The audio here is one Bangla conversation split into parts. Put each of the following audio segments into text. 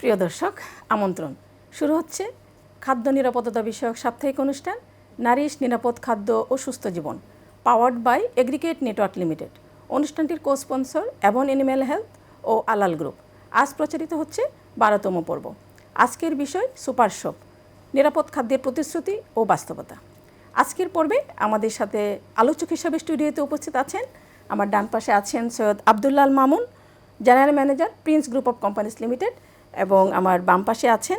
প্রিয় দর্শক, আমন্ত্রণ। শুরু হচ্ছে খাদ্য নিরাপত্তা বিষয়ক সাপ্তাহিক অনুষ্ঠান, নারিশ নিরাপদ খাদ্য ও সুস্থ জীবন powered by Agricate network limited অনুষ্ঠানটির co sponsor Avon animal health ও আলাল গ্রুপ আজ প্রচারিত হচ্ছে বারোতম পর্ব। আজকের বিষয় সুপার শপ নিরাপদ খাদ্যের প্রতিশ্রুতি ও বাস্তবতা। আজকের পর্বে আমাদের সাথে আলোচক হিসাবে স্টুডিওতে উপস্থিত আছেন আমার ডান পাশে আছেন Syed Abdullal Mamun general manager Prince group of companies limited এবং আমার বাম পাশে আছেন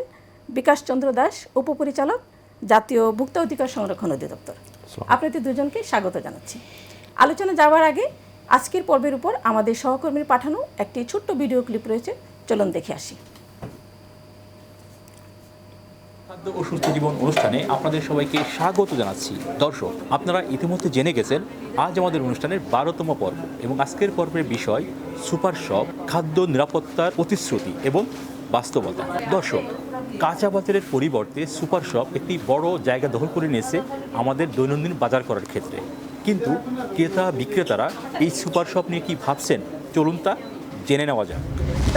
বিকাশ চন্দ্র দাস উপপরিচালক জাতীয় ভোক্তা অধিকার সংরক্ষণ অধিদপ্তর। আপনাদের দুজনকে স্বাগত জানাচ্ছি। আলোচনা যাওয়ার আগে আজকের পর্বের উপর আমাদের সহকর্মীর পাঠানো একটি ছোট্ট ভিডিও ক্লিপ রয়েছে। চলুন দেখে আসি। খাদ্য ও সুস্থ জীবন অনুষ্ঠানে আপনাদের সবাইকে স্বাগত জানাচ্ছি। দর্শক আপনারা ইতিমধ্যে জেনে গেছেন আজ আমাদের অনুষ্ঠানের বারোতম পর্ব এবং আজকের পর্বের বিষয় সুপার শপ খাদ্য নিরাপত্তার প্রতিশ্রুতি এবং বাস্তবতা। দর্শক, কাঁচা বাজারের পরিবর্তে সুপার শপ একটি বড় জায়গা দখল করে নিয়েছে আমাদের দৈনন্দিন বাজার করার ক্ষেত্রে। কিন্তু ক্রেতা বিক্রেতারা এই সুপার শপ নিয়ে কি ভাবছেন? চলুন তা জেনে নেওয়া যাক।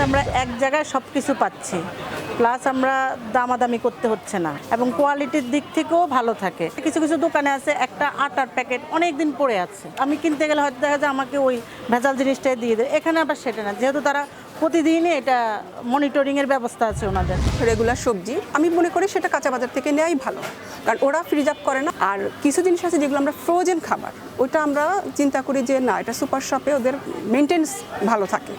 আমরা এক জায়গায় সব কিছু পাচ্ছি। প্লাস আমরা দামাদামি করতে হচ্ছে না এবং কোয়ালিটির দিক থেকেও ভালো থাকে। কিছু কিছু দোকানে আছে, একটা আটার প্যাকেট অনেক দিন পড়ে আছে। আমি কিনতে গেলে হয়তো দেখা যায় আমাকে ওই ভেজাল জিনিসটাই দিয়ে দেয়। এখানে আবার সেটা না। যেহেতু তারা প্রতিদিনই এটা মনিটরিংয়ের ব্যবস্থা আছে ওনাদের। রেগুলার সবজি আমি মনে করি সেটা কাঁচা বাজার থেকে নেওয়াই ভালো। কারণ ওরা ফ্রিজ আপ করে না। আর কিছু জিনিস আছে যেগুলো আমরা ফ্রোজেন খাবার ওইটা আমরা চিন্তা করি যে না এটা সুপার শপে ওদের মেনটেন্স ভালো থাকে।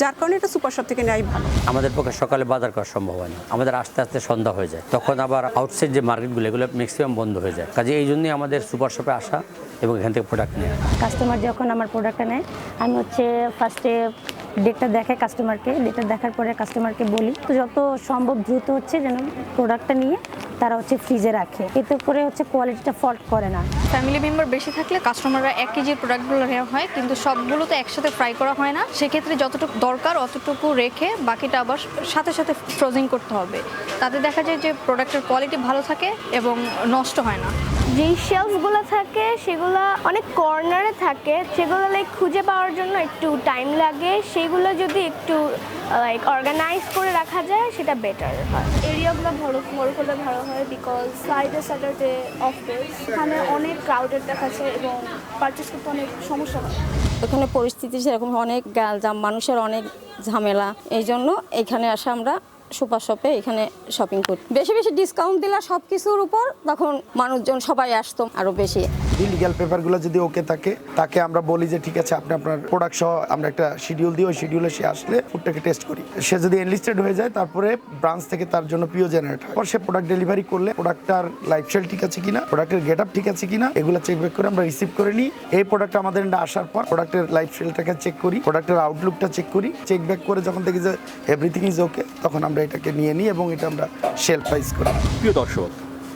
যার কারণে এটা সুপার শপ থেকে নেওয়াই ভালো। আমাদের পক্ষে সকালে বাজার করা সম্ভব হয় না। আমাদের আস্তে আস্তে সন্ধ্যা হয়ে যায়। তখন আবার আউটসাইড যে মার্কেটগুলো এগুলো ম্যাক্সিমাম বন্ধ হয়ে যায়। কাজে এই জন্যই আমাদের সুপার শপে আসা এবং এখান থেকে প্রোডাক্ট নেওয়া। কাস্টমার যখন আমার প্রোডাক্টটা নেয় আমি হচ্ছে ফার্স্টে ডেটটা দেখাই কাস্টমারকে ডেটটা দেখার পরে কাস্টমারকে বলি। তো যত সম্ভব দ্রুত হচ্ছে যেন প্রোডাক্টটা নিয়ে তারা হচ্ছে ফ্রিজে রাখে। এতে করে হচ্ছে কোয়ালিটিটা ফল্ট করে না। ফ্যামিলি মেম্বার বেশি থাকলে কাস্টমাররা এক কেজির প্রোডাক্টগুলো নেওয়া হয় কিন্তু সবগুলো তো একসাথে ফ্রাই করা হয় না। সেক্ষেত্রে যতটুকু দরকার অতটুকু রেখে বাকিটা আবার সাথে সাথে ফ্রোজিং করতে হবে। তাতে দেখা যায় যে প্রোডাক্টের কোয়ালিটি ভালো থাকে এবং নষ্ট হয় না। যেই শেলফগুলো থাকে সেগুলো অনেক কর্নারে থাকে। সেগুলো লাইক খুঁজে পাওয়ার জন্য একটু টাইম লাগে। সেগুলো যদি একটু লাইক অর্গানাইজ করে রাখা যায় সেটা বেটার হয়। এরিয়াগুলো ভালো বড় করলে ভালো হয় বিকজ ফ্রাইডে স্যাটারডে অফিস এখানে অনেক ক্রাউডেড দেখাচ্ছে এবং পারচেস করতে অনেক সমস্যা হয়। এখানে পরিস্থিতি সেরকম অনেক গালজাম মানুষের অনেক ঝামেলা। এই জন্য এখানে আসা আমরা সুপার শপে এখানে শপিং করি বেশি বেশি ডিসকাউন্ট দিলে সব কিছুর উপর তখন মানুষজন সবাই আসতো আরও বেশি। লিগাল পেপারগুলো যদি ওকে থাকে, তাকে আমরা বলি যে, ঠিক আছে, আপনি আপনার প্রোডাক্ট সহ আমরা একটা শিডিউল দিই, ওই শিডিউলে সে আসলে ফুডটাকে টেস্ট করি। সে যদি এনলিস্টেড হয়ে যায়, তারপরে ব্রাঞ্চ থেকে তার জন্য পিও জেনারেট হয়। সে প্রোডাক্ট ডেলিভারি করলে প্রোডাক্টটার লাইফ স্টাইল ঠিক আছে কিনা প্রোডাক্টের গেট আপ ঠিক আছে কিনা, এগুলো চেক ব্যাক করে আমরা রিসিভ করে নিই। এই প্রোডাক্ট আমাদের আসার পর প্রোডাক্টের লাইফ স্টাইলটাকে চেক করি প্রোডাক্টের আউটলুকটা চেক করি। চেক ব্যাক করে যখন দেখি যে এভরিথিং ইজ ওকে তখন আমরা এটাকে নিয়ে নিই এবং এটা আমরা সেল প্রাইস করি। প্রিয় দর্শক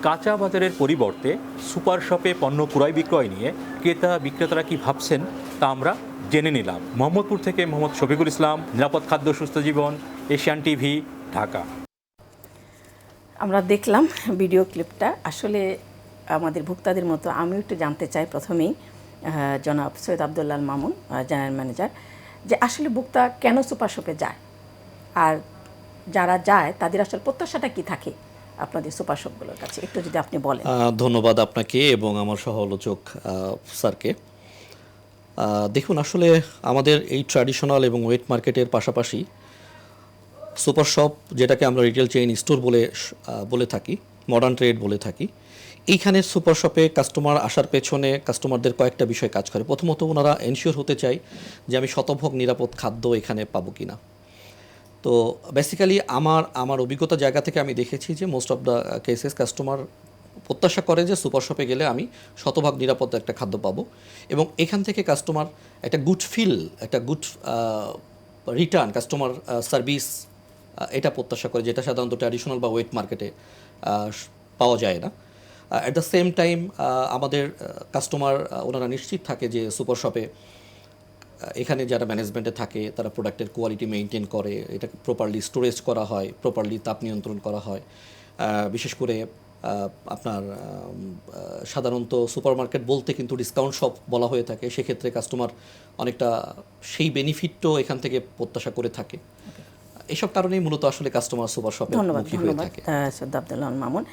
কাঁচা বাজারের পরিবর্তে সুপার শপে পণ্য ক্রয় বিক্রয় নিয়ে ক্রেতা বিক্রেতারা কি ভাবছেন তা আমরা জেনে নিলাম। মোহাম্মদপুর থেকে মোহাম্মদ শফিকুল ইসলাম নিরাপদ খাদ্য সুস্থ জীবন এশিয়ান টিভি ঢাকা। আমরা দেখলাম ভিডিও ক্লিপটা। আসলে আমাদের ভোক্তাদের মতো আমিও একটু জানতে চাই প্রথমেই জনাব সৈয়দ আবদুল্লাল মামুন জেনারেল ম্যানেজার যে আসলে ভোক্তা কেন সুপার শপে যায়? আর যারা যায়, তাদের আসলে প্রত্যাশাটা কি থাকে আপনাদের সুপার শপগুলোর কাছে? একটু যদি আপনি বলেন। ধন্যবাদ আপনাকে এবং আমার সহ আলোচক স্যারকে। দেখুন, আসলে আমাদের এই ট্র্যাডিশনাল এবং ওয়েট মার্কেটের পাশাপাশি সুপার শপ, যেটাকে আমরা রিটেল চেইন স্টোর বলে বলে থাকি মডার্ন ট্রেড বলে থাকি, এইখানে সুপার শপে কাস্টমার আসার পেছনে কাস্টমারদের কয়েকটা বিষয় কাজ করে। প্রথমত, ওনারা এনশিওর হতে চায় যে আমি শতভোগ নিরাপদ খাদ্য এখানে পাবো কিনা। তো বেসিক্যালি আমার আমার অভিজ্ঞতা জায়গা থেকে আমি দেখেছি যে most of the cases customer প্রত্যাশা করে যে সুপার শপে গেলে আমি শতভাগ নিরাপদ একটা খাদ্য পাবো। এবং এখান থেকে কাস্টমার একটা গুড ফিল একটা গুড রিটার্ন কাস্টমার সার্ভিস এটা প্রত্যাশা করে যেটা সাধারণত ট্র্যাডিশনাল বা ওয়েট মার্কেটে পাওয়া যায় না। অ্যাট দ্য সেম টাইম আমাদের কাস্টমার ওনারা নিশ্চিত থাকে যে সুপার শপে এখানে যারা ম্যানেজমেন্টে থাকে তারা প্রোডাক্টের কোয়ালিটি মেনটেন করে এটা প্রপারলি স্টোরেজ করা হয় প্রপারলি তাপ নিয়ন্ত্রণ করা হয়। বিশেষ করে আপনার সাধারণত সুপারমার্কেট বলতে কিন্তু ডিসকাউন্ট শপ বলা হয়ে থাকে সেক্ষেত্রে কাস্টমার অনেকটা সেই বেনিফিটও এখান থেকে প্রত্যাশা করে থাকে। এসব কারণেই মূলত আসলে কাস্টমার সুপার শপে ধন্যবাদ হয়ে ধন্যবাদ থাকে। আব্দুল্লাহ মামুন।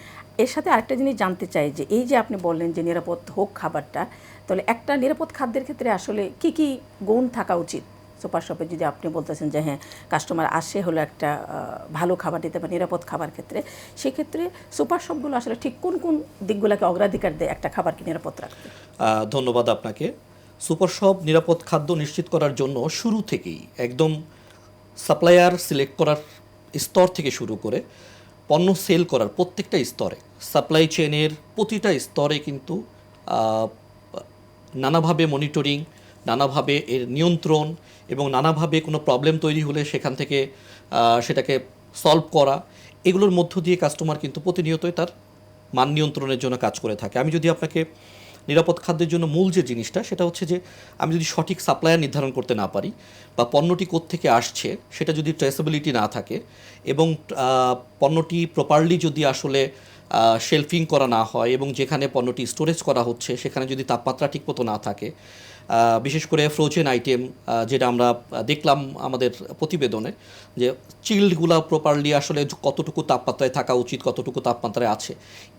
এর সাথে আরেকটা জিনিস জানতে চাই যে এই যে আপনি বললেন যে নিরাপদ হোক খাবারটা, তাহলে একটা নিরাপদ খাদ্যের ক্ষেত্রে আসলে কি কি গুণ থাকা উচিত? সুপার শপে যদি আপনি বলতেছেন যে হ্যাঁ কাস্টমার আসে হলো একটা ভালো খাবার দিতে বা নিরাপদ খাবার ক্ষেত্রে, সেক্ষেত্রে সুপার শপগুলো আসলে ঠিক কোন কোন দিকগুলোকে অগ্রাধিকার দেয় একটা খাবারকে নিরাপদ রাখতে? ধন্যবাদ আপনাকে। সুপার শপ নিরাপদ খাদ্য নিশ্চিত করার জন্য শুরু থেকেই, একদম সাপ্লায়ার সিলেক্ট করার স্তর থেকে শুরু করে পণ্য সেল করার প্রত্যেকটা স্তরে সাপ্লাই চেনের প্রতিটা স্তরে কিন্তু নানাভাবে মনিটরিং নানাভাবে এর নিয়ন্ত্রণ এবং নানাভাবে কোনো প্রবলেম তৈরি হলে সেখান থেকে সেটাকে সলভ করা, এগুলোর মধ্য দিয়ে কাস্টমার কিন্তু প্রতিনিয়তই তার মান নিয়ন্ত্রণের জন্য কাজ করে থাকে। আমি যদি আপনাকে নিরাপদ খাদ্যের জন্য মূল যে জিনিসটা, সেটা হচ্ছে যে আমি যদি সঠিক সাপ্লায়ার নির্ধারণ করতে না পারি বা পণ্যটি থেকে আসছে, সেটা যদি ট্রেসেবিলিটি না থাকে এবং পণ্যটি প্রপারলি যদি আসলে শেলফিং করা না হয় এবং যেখানে পণ্যটি স্টোরেজ করা হচ্ছে, সেখানে যদি তাপমাত্রা ঠিকমতো না থাকে বিশেষ করে ফ্রোজেন আইটেম যেটা আমরা দেখলাম আমাদের প্রতিবেদনে, যে চিল্ডগুলো প্রপারলি আসলে কতটুকু তাপমাত্রায় থাকা উচিত, কতটুকু তাপমাত্রায় আছে।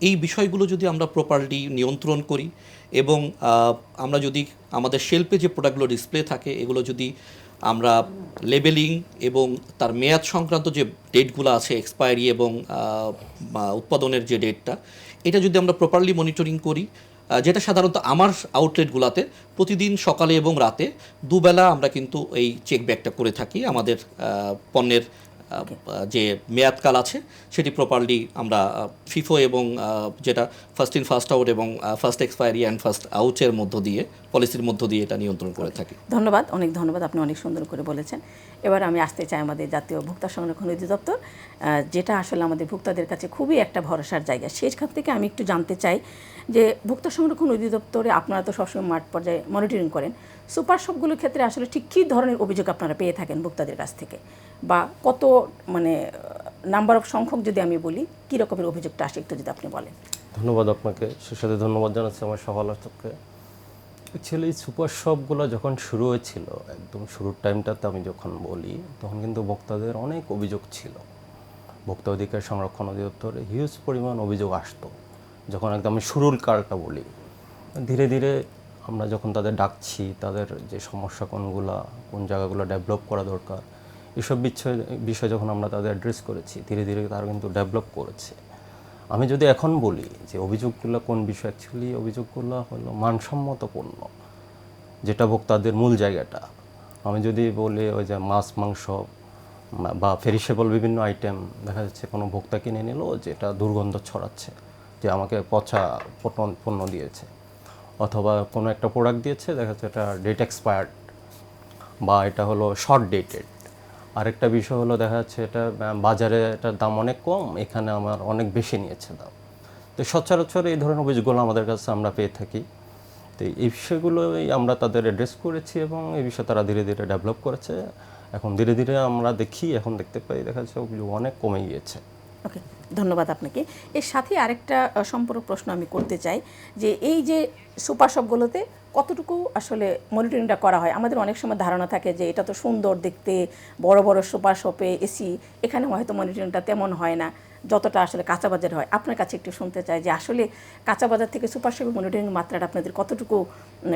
এই বিষয়গুলো যদি আমরা প্রপারলি নিয়ন্ত্রণ করি এবং আমরা যদি আমাদের শেল্পে যে প্রোডাক্টগুলো ডিসপ্লে থাকে, এগুলো যদি আমরা লেবেলিং এবং তার মেয়াদ সংক্রান্ত যে ডেটগুলো আছে এক্সপায়ারি এবং উৎপাদনের যে ডেটটা এটা যদি আমরা প্রপারলি মনিটরিং করি যেটা সাধারণত আমার আউটলেটগুলোতে প্রতিদিন সকালে এবং রাতে দুবেলা আমরা কিন্তু এই চেক ব্যাকটা করে থাকি আমাদের পণ্যের যে মেয়াদকাল আছে সেটি প্রপারলি আমরা ফিফো এবং যেটা ফার্স্ট ইন ফার্স্ট আউট এবং ফার্স্ট এক্সপায়ারি অ্যান্ড ফার্স্ট আউটের মধ্য দিয়ে পলিসির মধ্য দিয়ে এটা নিয়ন্ত্রণ করে থাকি। ধন্যবাদ অনেক ধন্যবাদ আপনি অনেক সুন্দর করে বলেছেন। এবার আমি আসতে চাই আমাদের জাতীয় ভোক্তা সংরক্ষণ অধিদপ্তর যেটা আসলে আমাদের ভোক্তাদের কাছে খুবই একটা ভরসার জায়গা। সেখান থেকে আমি একটু জানতে চাই যে ভোক্তা সংরক্ষণ অধিদপ্তরে আপনারা তো সবসময় মাঠ পর্যায়ে মনিটরিং করেন সুপার শপগুলোর ক্ষেত্রে আসলে ঠিক কী ধরনের অভিযোগ আপনারা পেয়ে থাকেন ভোক্তাদের কাছ থেকে? বা কত মানে নাম্বার অফ সংখ্যক যদি আমি বলি, কী রকমের অভিযোগটা আসে একটু যদি আপনি বলেন? ধন্যবাদ আপনাকে। সে সাথে ধন্যবাদ জানাচ্ছি আমার সভালোচককে। অ্যাকচুয়ালি সুপার শপগুলো যখন শুরু হয়েছিল, একদম শুরুর টাইমটাতে আমি যখন বলি, তখন কিন্তু ভোক্তাদের অনেক অভিযোগ ছিল। ভোক্তা অধিকার সংরক্ষণ অধিদপ্তরে হিউজ পরিমাণ অভিযোগ আসতো। যখন একদম আমি শুরুর কালটা বলি, ধীরে ধীরে আমরা যখন তাদের ডাকছি, তাদের যে সমস্যা কোনগুলা, কোন জায়গাগুলো ডেভেলপ করা দরকার, এসব বিষয় বিষয় যখন আমরা তাদের অ্যাড্রেস করেছি, ধীরে ধীরে তারা কিন্তু ডেভেলপ করেছে। আমি যদি এখন বলি যে অভিযোগগুলো কোন বিষয় অ্যাকচুয়ালি অভিযোগগুলো হলো মানসম্মত পণ্য যেটা ভোক্তাদের মূল জায়গাটা। আমি যদি বলি ওই যে মাছ, মাংস, বা ফেরিসেবল বিভিন্ন আইটেম দেখা যাচ্ছে কোনো ভোক্তা কিনে নিল, যেটা দুর্গন্ধ ছড়াচ্ছে, যে আমাকে পচা পণ্য দিয়েছে। অথবা কোনো একটা প্রোডাক্ট দিয়েছে, দেখা যাচ্ছে এটা ডেট এক্সপায়ার্ড বা এটা হলো শর্ট ডেটেড আরেকটা বিষয় হলো, দেখা যাচ্ছে এটা বাজারে এটার দাম অনেক কম, এখানে আমার অনেক বেশি নিয়েছে দাম। তো সচরাচর এই ধরনের অভিযোগগুলো আমাদের কাছে আমরা পেয়ে থাকি। তো এই বিষয়গুলোই আমরা তাদের অ্যাড্রেস করেছি এবং এই বিষয়ে তারা ধীরে ধীরে ডেভেলপ করেছে। এখন ধীরে ধীরে আমরা দেখি, এখন দেখতে পাই, দেখা যাচ্ছে অভিযোগ অনেক কমে গিয়েছে। ওকে ধন্যবাদ আপনাকে। এর সাথে আরেকটা সম্পর্ক প্রশ্ন আমি করতে চাই, যে এই যে সুপার শপগুলোতে কতটুকু আসলে মনিটরিংটা করা হয়? আমাদের অনেক সময় ধারণা থাকে যে এটা তো সুন্দর দেখতে, বড় বড় সুপার শপে এসি, এখানে হয়তো মনিটরিংটা তেমন হয় না, যতটা আসলে কাঁচা বাজার হয়। আপনার কাছে একটু শুনতে চাই যে আসলে কাঁচা বাজার থেকে সুপার শপে মনিটরিং মাত্রাটা আপনাদের কতটুকু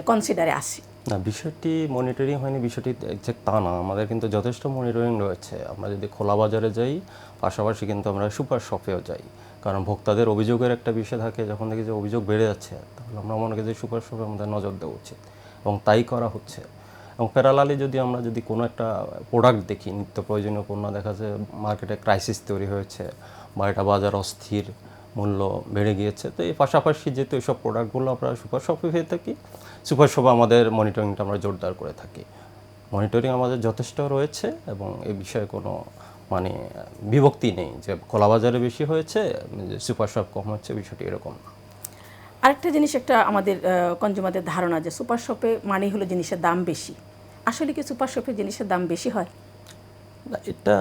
কনসিডারে আসে না, বিষয়টি মনিটরিং হয়নি, বিষয়টি একজ্যাক্ট তা না। আমাদের কিন্তু যথেষ্ট মনিটরিং রয়েছে। আমরা যদি খোলা বাজারে যাই, পাশাপাশি কিন্তু আমরা সুপার শপেও যাই। কারণ ভোক্তাদের অভিযোগের একটা বিষয় থাকে, যখন দেখি যে অভিযোগ বেড়ে যাচ্ছে, তাহলে আমরা মনে করি যে সুপার শপে আমাদের নজর দেওয়া উচিত। এবং তাই করা হচ্ছে। এবং প্যারালালি যদি আমরা যদি কোনো একটা প্রোডাক্ট দেখি, নিত্য প্রয়োজনীয় পণ্য, দেখা যায় মার্কেটে ক্রাইসিস তৈরি হয়েছে বা এটা বাজার অস্থির, মূল্য বেড়ে গিয়েছে, তো এই পাশাপাশি যেহেতু এইসব প্রোডাক্টগুলো আমরা সুপার শপে পেয়ে থাকি সুপার শপে আমাদের মনিটরিংটা আমরা জোরদার করে থাকি। মনিটরিং আমাদের যথেষ্ট রয়েছে এবং এ বিষয়ে কোনো মানে বিভক্তি নেই যে খোলা বাজারে বেশি হয়েছে সুপার শপ কম হচ্ছে বিষয়টি এরকম না। আরেকটা জিনিস একটা আমাদের কনজিউমারদের ধারণা যে সুপার শপে মানেই হলো জিনিসের দাম বেশি। আসলে কি সুপার শপে জিনিসের দাম বেশি হয়? এটা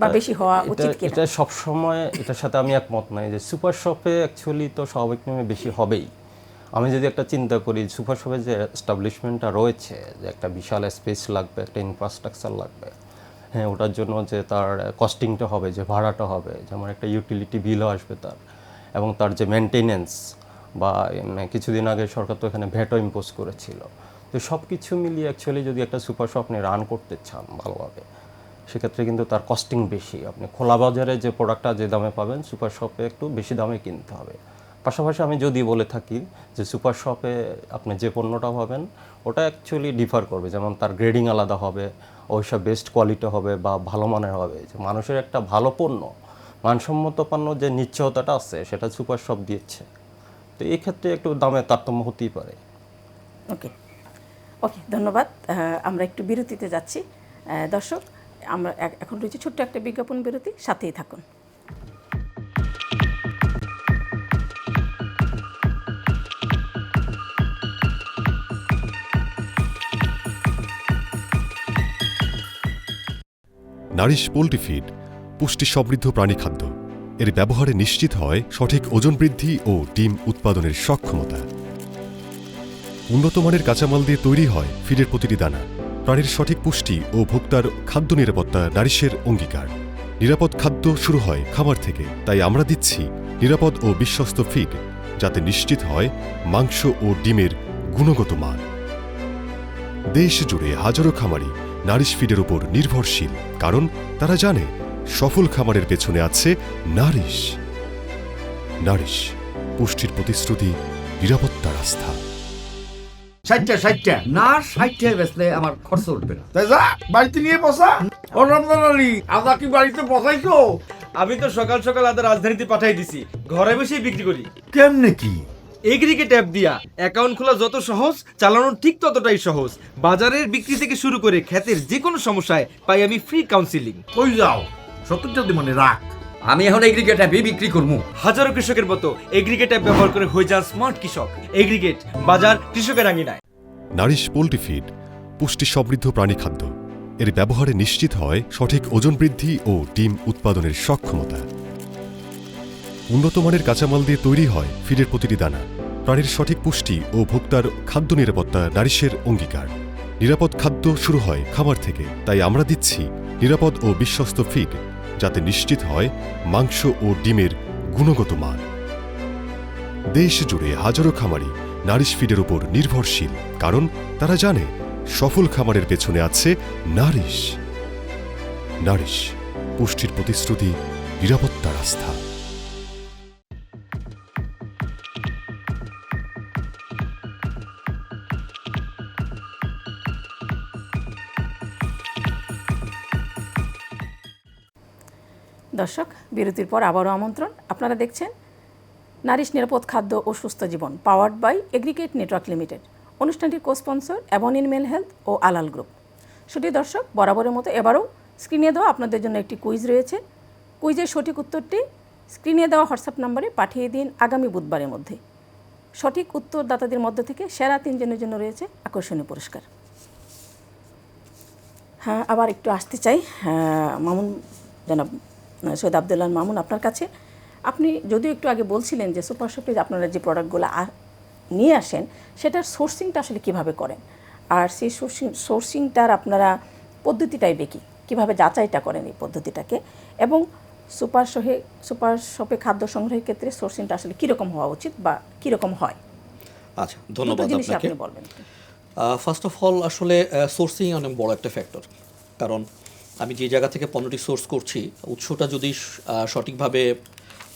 বা বেশি হওয়া উচিত কিনা? এটা সবসময় এটার সাথে আমি একমত নাই যে সুপার শপে অ্যাকচুয়ালি তো স্বাভাবিক নিয়মে বেশি হবেই। আমি যদি একটা চিন্তা করি সুপার শপে যে এস্টাবলিশমেন্টটা রয়েছে যে একটা বিশাল স্পেস লাগবে একটা ইনফ্রাস্ট্রাকচার লাগবে হ্যাঁ ওটার জন্য যে তার কস্টিংটা হবে যে ভাড়াটা হবে যেমন একটা ইউটিলিটি বিলও আসবে তার এবং তার যে মেনটেনেন্স বা এম, কিছুদিন আগে সরকার তো এখানে ভ্যাটও ইম্পোজ করেছিল। তো সব কিছু মিলিয়ে অ্যাকচুয়ালি যদি একটা সুপার শপ আপনি রান করতে চান ভালোভাবে সেক্ষেত্রে কিন্তু তার কস্টিং বেশি। আপনি খোলা বাজারে যে প্রোডাক্টটা যে দামে পাবেন সুপার শপে একটু বেশি দামে কিনতে হবে। পাশাপাশি আমি যদি বলে থাকি যে সুপার শপে আপনি যে পণ্যটা পাবেন, ওটা অ্যাকচুয়ালি ডিফার করবে। যেমন তার গ্রেডিং আলাদা হবে ওইসব বেস্ট কোয়ালিটি হবে বা ভালো মানের হবে। যে মানুষের একটা ভালো পণ্য, মানসম্মত পণ্য যে নিশ্চয়তাটা আছে, সেটা সুপার শপ দিচ্ছে তো এই ক্ষেত্রে একটু দামে তারতম্য হতেই পারে। ওকে ওকে ধন্যবাদ। আমরা একটু বিরতিতে যাচ্ছি। দর্শক, আমরা এখন রয়েছে ছোট্ট একটা বিজ্ঞাপন বিরতি, সাথেই থাকুন। নারিশ পোল্ট্রি ফিড, পুষ্টি সমৃদ্ধ প্রাণী খাদ্য। এর ব্যবহারে নিশ্চিত হয় সঠিক ওজন বৃদ্ধি ও ডিম উৎপাদনের সক্ষমতা। উন্নত মানের কাঁচামাল দিয়ে তৈরি হয় ফিডের প্রতিটি দানা। প্রাণীর সঠিক পুষ্টি ও ভোক্তার খাদ্য নিরাপত্তা নারিশের অঙ্গীকার। নিরাপদ খাদ্য শুরু হয় খামার থেকে, তাই আমরা দিচ্ছি নিরাপদ ও বিশ্বস্ত ফিড, যাতে নিশ্চিত হয় মাংস ও ডিমের গুণগত মান। দেশ জুড়ে হাজারো খামারি নারিশ ফিডের উপর নির্ভরশীল কারণ তারা জানে সফল খামারের পেছনে আছে নারিশ। নারিশ পুষ্টির প্রতিশ্রুতি নিরাপত্তার আস্থা। ষাটটা ষাটটা। না ষাটটা বেচলে আমার খরচ উঠবে না। তাই যা বাড়িতে নিয়ে বসা। ও রমজান আলী আদা কি বাড়িতে বসাইছো? আমি তো সকাল সকাল আদা রাজধানীতে পাঠাই দিছি। ঘরে বসেই বিক্রি করি। কেমনে কি? এগ্রিগেট অ্যাপ দিয়া। অ্যাকাউন্ট খোলা যত সহজ চালানো ঠিক ততটাই সহজ। বাজারের বিক্রি থেকে শুরু করে খ্যাতের যে কোনো সমস্যায় পাই আমি ফ্রি কাউন্সিলিং কই যাও? সত্তরটা দি মানে রাখ আমি এখন এগ্রিগেট অ্যাপে বিক্রি করব। হাজারো কৃষকের মতো এগ্রিগেট অ্যাপ ব্যবহার করে হয়ে যান স্মার্ট কৃষক। এগ্রিগেট বাজার কৃষকের আঙিনায়। নারিশ পোল্ট্রি ফিড পুষ্টি সমৃদ্ধ প্রাণী খাদ্য। এর ব্যবহারে নিশ্চিত হয় সঠিক ওজন বৃদ্ধি ও ডিম উৎপাদনের সক্ষমতা। উন্নত মানের কাঁচামাল দিয়ে তৈরি হয় ফিডের প্রতিটি দানা। প্রাণীর সঠিক পুষ্টি ও ভোক্তার খাদ্য নিরাপত্তা নারিশের অঙ্গীকার। নিরাপদ খাদ্য শুরু হয় খামার থেকে, তাই আমরা দিচ্ছি নিরাপদ ও বিশ্বস্ত ফিড, যাতে নিশ্চিত হয় মাংস ও ডিমের গুণগত মান। দেশ জুড়ে হাজারো খামারি নারিশ ফিডের উপর নির্ভরশীল, কারণ তারা জানে সফল খামারের পেছনে আছে নারিশ। নারিশ, পুষ্টির প্রতিশ্রুতি, নিরাপত্তার আস্থা। দর্শক বিরতির পর আবারও আমন্ত্রণ। আপনারা দেখছেন নারিশ নিরাপদ খাদ্য ও সুস্থ জীবন powered by Agricate network limited অনুষ্ঠানটির co sponsor Avon animal health ও আলাল গ্রুপ শুধু দর্শক বরাবরের মতো এবারও স্ক্রিনে দেওয়া আপনাদের জন্য একটি কুইজ রয়েছে। কুইজের সঠিক উত্তরটি স্ক্রিনে দেওয়া হোয়াটসঅ্যাপ নম্বরে পাঠিয়ে দিন আগামী বুধবারের মধ্যে। সঠিক উত্তরদাতাদের মধ্য থেকে সেরা তিনজনের জন্য রয়েছে আকর্ষণীয় পুরস্কার। হ্যাঁ আবার একটু আসতে চাই। হ্যাঁ, মামুন জনাব সৈয়দ আবদুল্লাহ মামুন আপনার কাছে। আপনি যদিও একটু আগে বলছিলেন যে সুপার শপে আপনারা যে প্রোডাক্টগুলো নিয়ে আসেন সেটার সোর্সিংটা আসলে কীভাবে করেন? আর সেই সোর্সিং সোর্সিংটার আপনারা পদ্ধতিটাই দেখি কীভাবে যাচাইটা করেন এই পদ্ধতিটাকে? এবং সুপার শহে সুপার শপে খাদ্য সংগ্রহের ক্ষেত্রে সোর্সিংটা আসলে কীরকম হওয়া উচিত বা কীরকম হয়? আচ্ছা ধন্যবাদ আপনাকে। আপনি বলবেন। ফার্স্ট অফ অল আসলে সোর্সিং অনেক বড় একটা ফ্যাক্টর কারণ আমি যে জায়গা থেকে পণ্যটি সোর্স করছি, উৎসটা যদি সঠিকভাবে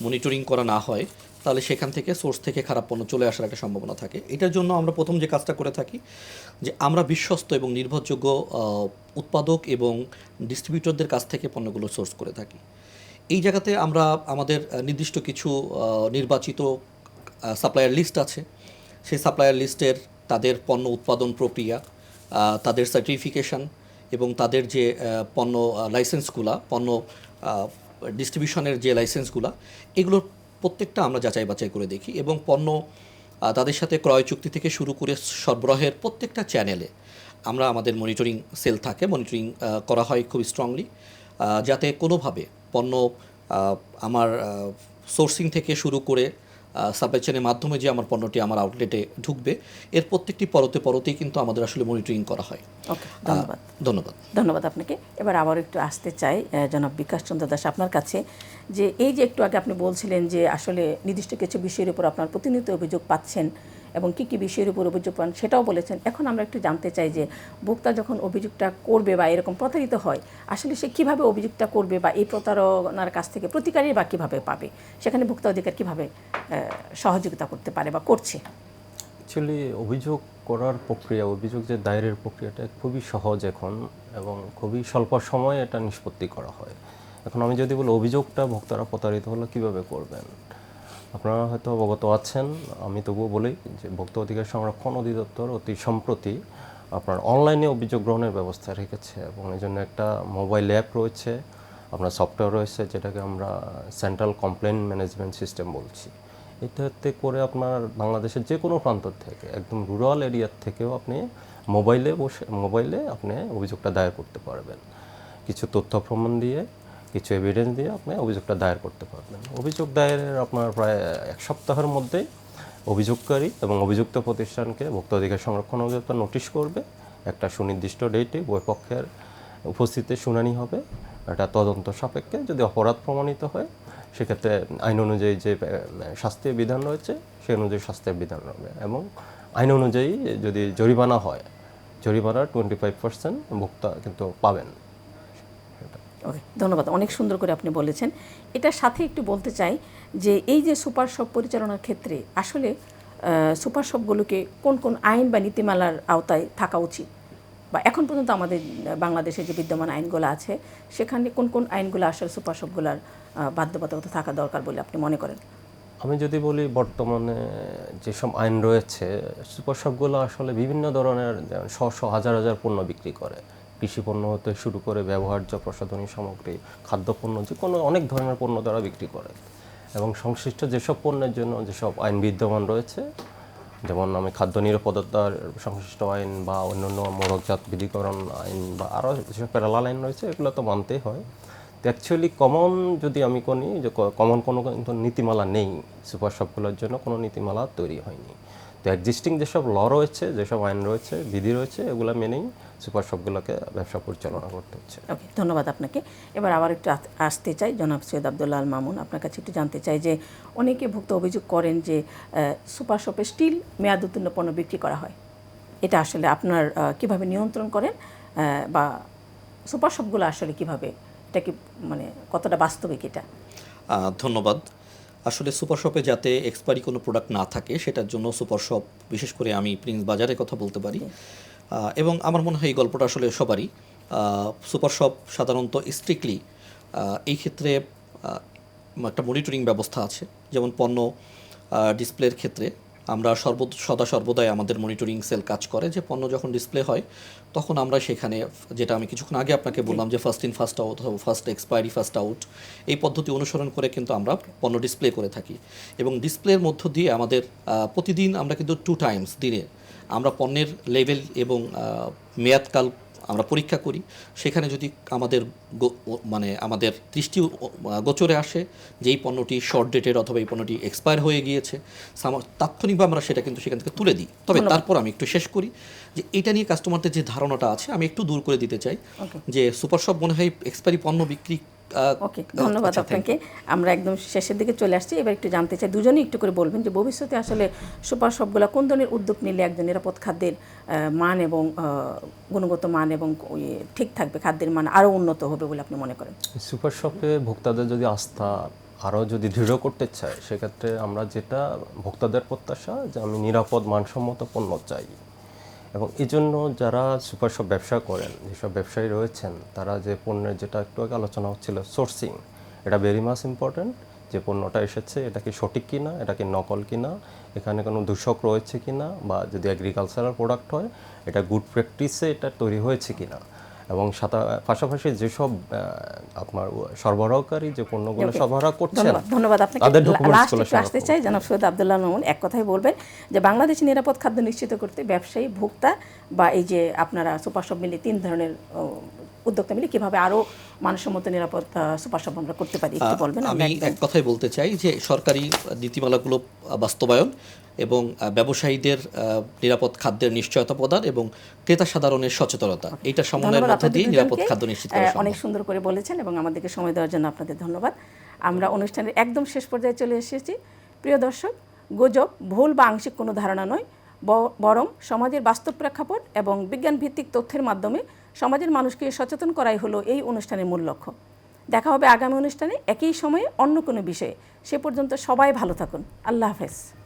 মনিটরিং করা না হয়, তাহলে সেখান থেকে সোর্স থেকে খারাপ পণ্য চলে আসার একটা সম্ভাবনা থাকে। এটার জন্য আমরা প্রথম যে কাজটা করে থাকি, যে আমরা বিশ্বস্ত এবং নির্ভরযোগ্য উৎপাদক এবং ডিস্ট্রিবিউটরদের কাছ থেকে পণ্যগুলো সোর্স করে থাকি। এই জায়গাতে আমরা আমাদের নির্দিষ্ট কিছু নির্বাচিত সাপ্লায়ার লিস্ট আছে। সেই সাপ্লায়ার লিস্টের তাদের পণ্য উৎপাদন প্রক্রিয়া তাদের সার্টিফিকেশন এবং তাদের যে পণ্য লাইসেন্সগুলা পণ্য ডিস্ট্রিবিউশনের যে লাইসেন্সগুলা এগুলোর প্রত্যেকটা আমরা যাচাই বাছাই করে দেখি এবং পণ্য তাদের সাথে ক্রয় চুক্তি থেকে শুরু করে সরবরাহের প্রত্যেকটা চ্যানেলে আমরা আমাদের মনিটরিং সেল থাকে। মনিটরিং করা হয় খুব স্ট্রংলি যাতে কোনোভাবে পণ্য আমার সোর্সিং থেকে শুরু করে সাপ্লাই চেনের মাধ্যমে যে আমার পণ্যটি আমার আউটলেটে ঢুকবে এর প্রত্যেকটি পরতে পরতেই কিন্তু আমাদের আসলে মনিটরিং করা হয়। ধন্যবাদ। ধন্যবাদ। ধন্যবাদ আপনাকে। এবার আবার একটু আসতে চাই জনাব বিকাশ চন্দ্র দাস আপনার কাছে যে এই যে একটু আগে আপনি বলছিলেন যে আসলে নির্দিষ্ট কিছু বিষয়ের উপর আপনার প্রতিনিয়ত অভিযোগ পাচ্ছেন এবং কী কী বিষয়ের উপর অভিযোগ পান সেটাও বলেছেন। এখন আমরা একটু জানতে চাই যে ভোক্তা যখন অভিযোগটা করবে বা এরকম প্রতারিত হয়, আসলে সে কীভাবে অভিযোগটা করবে বা এই প্রতারণার কাছ থেকে প্রতিকারই বা কীভাবে পাবে? সেখানে ভোক্তা অধিকার কীভাবে সহযোগিতা করতে পারে বা করছে? অ্যাকচুয়ালি অভিযোগ করার প্রক্রিয়া, অভিযোগ যে দায়েরের প্রক্রিয়াটা খুবই সহজ এখন এবং খুবই স্বল্প সময়ে এটা নিষ্পত্তি করা হয়। এখন আমি যদি বলি, অভিযোগটা ভোক্তারা প্রতারিত হলে কীভাবে করবেন? আপনারা হয়তো অবগত আছেন, আমি তবুও বলি যে ভোক্তা অধিকার সংরক্ষণ অধিদপ্তর অতি সম্প্রতি আপনার অনলাইনে অভিযোগ গ্রহণের ব্যবস্থা রেখেছে এবং এই জন্য একটা মোবাইল অ্যাপ রয়েছে, আপনার সফটওয়্যার রয়েছে যেটাকে আমরা সেন্ট্রাল কমপ্লেন ম্যানেজমেন্ট সিস্টেম বলছি। এটাতে করে আপনার বাংলাদেশের যে কোনো প্রান্ত থেকে, একদম রুরাল এরিয়ার থেকেও আপনি মোবাইলে বসে, মোবাইলে আপনি অভিযোগটা দায়ের করতে পারবেন। কিছু তথ্য প্রমাণ দিয়ে কিছু এভিডেন্স দিয়ে আপনি অভিযোগটা দায়ের করতে পারবেন। অভিযোগ দায়েরের আপনার প্রায় এক সপ্তাহের মধ্যে অভিযোগকারী এবং অভিযুক্ত প্রতিষ্ঠানকে ভোক্তা অধিকার সংরক্ষণ অধিদপ্তর নোটিশ করবে। একটা সুনির্দিষ্ট ডেটে পক্ষের উপস্থিতিতে শুনানি হবে। এটা তদন্ত সাপেক্ষে যদি অপরাধ প্রমাণিত হয়, সেক্ষেত্রে আইন অনুযায়ী যে শাস্তির বিধান রয়েছে, সেই অনুযায়ী শাস্তির বিধান হবে এবং আইন অনুযায়ী যদি জরিমানা হয়, জরিমানার টোয়েন্টি ফাইভ পার্সেন্ট ভোক্তা কিন্তু পাবেন। ওকে ধন্যবাদ, অনেক সুন্দর করে আপনি বলেছেন। এটার সাথে একটু বলতে চাই যে এই যে সুপার শপ পরিচালনার ক্ষেত্রে আসলে সুপার শপগুলোকে কোন কোন আইন বা নীতিমালার আওতায় থাকা উচিত? বা এখন পর্যন্ত আমাদের বাংলাদেশে যে বিদ্যমান আইনগুলো আছে, সেখানে কোন কোন আইনগুলো আসলে সুপার শপগুলোর বাধ্যবাধকতা থাকা দরকার বলে আপনি মনে করেন? আমি যদি বলি বর্তমানে যেসব আইন রয়েছে, সুপার শপগুলো আসলে বিভিন্ন ধরনের শ, হাজার হাজার পণ্য বিক্রি করে। কৃষি পণ্য হতে শুরু করে ব্যবহার্য প্রসাধনী সামগ্রী, খাদ্যপণ্য, যে কোনো অনেক ধরনের পণ্য তারা বিক্রি করে। এবং সংশ্লিষ্ট যেসব পণ্যের জন্য যেসব আইন বিদ্যমান রয়েছে, যেমন আমি খাদ্য নিরাপত্তার সংশ্লিষ্ট আইন বা অন্যান্য মোড়কজাত বিধিকরণ আইন বা আরও যেসব প্যারালাল আইন রয়েছে, এগুলো তো মানতেই হয়। তো অ্যাকচুয়ালি কমন যদি আমি করি যে কমন কোনো কিন্তু নীতিমালা নেই সুপার শপগুলোর জন্য কোনো নীতিমালা তৈরি হয়নি। তো এক্সিস্টিং যেসব ল রয়েছে, যেসব আইন রয়েছে, বিধি রয়েছে, এগুলো মেনেই সুপার শপগুলোকে ব্যবসা পরিচালনা করতে হচ্ছে। ওকে ধন্যবাদ আপনাকে। এবার আবার একটু আসতে চাই জনাব সৈয়দ আবদুল্লাহ আল মামুন। আপনার কাছে একটু জানতে চাই যে অনেকে ভুক্ত অভিযোগ করেন যে সুপার শপে স্টিল মেয়াদ উত্তীর্ণ পণ্য বিক্রি করা হয়। এটা আসলে আপনার কীভাবে নিয়ন্ত্রণ করেন? বা সুপার শপগুলো আসলে কীভাবে? এটা কি মানে কতটা বাস্তবিক এটা? ধন্যবাদ। আসলে সুপার শপে যাতে এক্সপায়ারি কোনো প্রোডাক্ট না থাকে সেটার জন্য সুপার শপ বিশেষ করে আমি প্রিন্স বাজারের কথা বলতে পারি এবং আমার মনে হয় এই গল্পটা আসলে সবারই সুপার শপ সাধারণত স্ট্রিক্টলি এই ক্ষেত্রে একটা মনিটরিং ব্যবস্থা আছে। যেমন পণ্য ডিসপ্লের ক্ষেত্রে আমরা সর্ব সদা সর্বদাই আমাদের মনিটরিং সেল কাজ করে যে পণ্য যখন ডিসপ্লে হয় তখন আমরা সেখানে যেটা আমি কিছুক্ষণ আগে আপনাকে বললাম যে ফার্স্ট ইন ফার্স্ট আউট অথবা ফার্স্ট এক্সপায়ারি ফার্স্ট আউট এই পদ্ধতি অনুসরণ করে কিন্তু আমরা পণ্য ডিসপ্লে করে থাকি। এবং ডিসপ্লের মধ্য দিয়ে আমাদের প্রতিদিন আমরা কিন্তু টু টাইমস দিনে আমরা পণ্যের লেভেল এবং মেয়াদকাল আমরা পরীক্ষা করি। সেখানে যদি আমাদের মানে আমাদের দৃষ্টি গোচরে আসে যে এই পণ্যটি শর্ট ডেটের অথবা এই পণ্যটি এক্সপায়ার হয়ে গিয়েছে তাৎক্ষণিকভাবে আমরা সেটা কিন্তু সেখান থেকে তুলে দিই। তবে তারপর আমি একটু শেষ করি যে এটা নিয়ে কাস্টমারদের যে ধারণাটা আছে আমি একটু দূর করে দিতে চাই যে সুপার শপ মনে হয় এক্সপায়ারি পণ্য বিক্রি ওকে ধন্যবাদ আপনাকে। আমরা একদম শেষের দিকে চলে আসছি। এবার একটু জানতে চাই দুজনেই একটু করে বলবেন যে ভবিষ্যতে আসলে সুপার শপগুলো কোন ধরনের উদ্যোগ নিলে একজন নিরাপদ খাদ্যের মান এবং গুণগত মান এবং ঠিক থাকবে খাদ্যের মান আরও উন্নত হবে বলে আপনি মনে করেন? সুপার শপে ভোক্তাদের যদি আস্থা আরও যদি দৃঢ় করতে চায় সেক্ষেত্রে আমরা যেটা ভোক্তাদের প্রত্যাশা যে আমি নিরাপদ মানসম্মত পণ্য চাই। এবং এই জন্য যারা সুপার শপ ব্যবসা করেন, যেসব ব্যবসায়ী রয়েছেন, তারা যে পণ্যের যেটা একটু আগে আলোচনা হচ্ছিল সোর্সিং এটা ভেরি মাস ইম্পর্ট্যান্ট যে পণ্যটা এসেছে, এটা কি সঠিক কিনা, এটা কি নকল কিনা, এখানে কোনো দূষক রয়েছে কিনা, বা যদি অ্যাগ্রিকালচারাল প্রোডাক্ট হয়, এটা গুড প্র্যাকটিসে এটা তৈরি হয়েছে কিনা। এবং পাশাপাশি যেসব আপনার সরবরাহকারী যে পণ্যগুলো সরবরাহ করছে ধন্যবাদ। আপনাকে লাস্ট আসতে চাই জনাব সৈয়দ আবদুল্লাহ মামুন এক কথাই বলবেন যে বাংলাদেশে নিরাপদ খাদ্য নিশ্চিত করতে ব্যবসায়ী ভোক্তা বা এই যে আপনারা সুপার সব মিলিয়ে তিন ধরনের উদ্যোক্তা মিলে কীভাবে আরও মানসম্মত নিরাপত্তা সুপার শপ আমরা করতে পারি একটু বলবেন? আমি এক কথাই বলতে চাই যে সরকারি নীতিমালাগুলো বাস্তবায়ন এবং ব্যবসায়ীদের নিরাপদ খাদ্যের নিশ্চয়তা প্রদান এবং ক্রেতা সাধারণের সচেতনতা। এটা সমন্বয়ের মধ্যে দিয়ে নিরাপদ খাদ্য নিশ্চিত করা অনেক সুন্দর করে বলেছেন এবং আমাদেরকে সময় দেওয়ার জন্য আপনাদের ধন্যবাদ। আমরা অনুষ্ঠানের একদম শেষ পর্যায়ে চলে এসেছি। প্রিয় দর্শক গুজব ভুল বা আংশিক কোনো ধারণা নয়। বরং সমাজের বাস্তব প্রেক্ষাপট এবং বিজ্ঞান ভিত্তিক তথ্যের মাধ্যমে সমাজের মানুষকে সচেতন করাই হলো এই অনুষ্ঠানের মূল লক্ষ্য। দেখা হবে আগামী অনুষ্ঠানে একই সময়ে অন্য কোনো বিষয়ে। সে পর্যন্ত সবাই ভালো থাকুন। আল্লাহ হাফেজ।